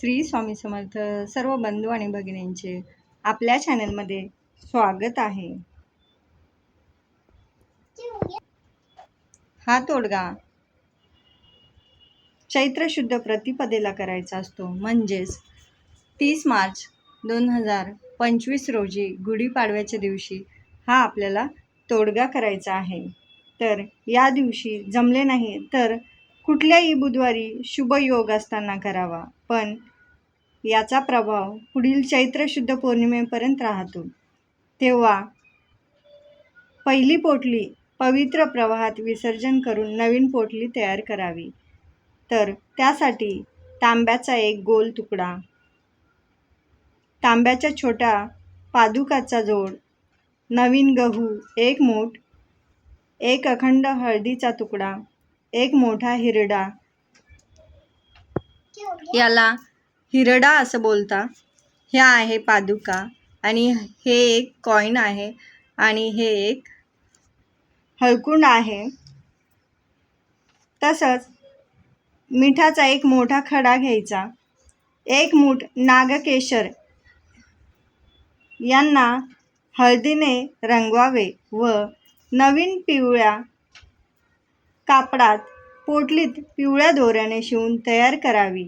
श्री स्वामी समर्थ सर्व बंधू आणि भगिनींचे आपल्या चॅनलमध्ये स्वागत आहे. हा तोडगा चैत्र शुद्ध प्रतिपदेला करायचा असतो. म्हणजेच तीस मार्च दोन हजार पंचवीस रोजी गुढीपाडव्याच्या दिवशी हा आपल्याला तोडगा करायचा आहे. तर या दिवशी जमले नाही तर कुठल्याही बुधवारी शुभ योग असताना करावा पण याचा प्रभाव पुढील चैत्र शुद्ध पौर्णिमेपर्यंत राहतो. तेव्हा पहिली पोटली पवित्र प्रवाहात विसर्जन करून नवीन पोटली तयार करावी. तर त्यासाठी तांब्याचा एक गोल तुकडा तांब्याच्या छोट्या पादुकाचा जोड नवीन गहू एक मूठ एक अखंड हळदीचा तुकडा एक मोठा हिरडा. याला हिरडा असं बोलता. ह्या आहे पादुका आणि हे एक कॉईन आहे आणि हे एक हळकुंड आहे. तसंच मिठाचा एक मोठा खडा घ्यायचा. एक मूठ नागकेशर यांना हळदीने रंगवावे व नवीन पिवळ्या कापडात पोटलीत पिवळ्या दोऱ्याने शिवून तयार करावी.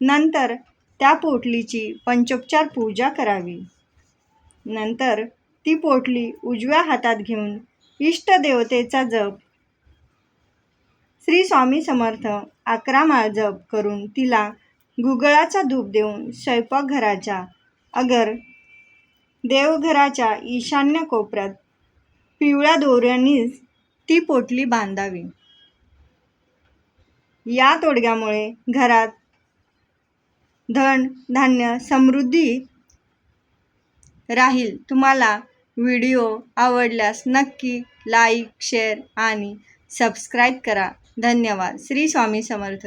नंतर त्या पोटलीची पंचोपचार पूजा करावी. नंतर ती पोटली उजव्या हातात घेऊन इष्टदेवतेचा जप श्री स्वामी समर्थ अकरा माळ जप करून तिला गुगळाचा धूप देऊन स्वयंपाकघराच्या अगर देवघराच्या ईशान्य कोपऱ्यात पिवळ्या दोऱ्यांनीच ती पोटली बांधावी. या तोडग्यामुळे घरात धन धान्य समृद्धी राहील. तुम्हाला व्हिडिओ आवडल्यास नक्की लाईक शेअर आणि सबस्क्राईब करा. धन्यवाद. श्री स्वामी समर्थ.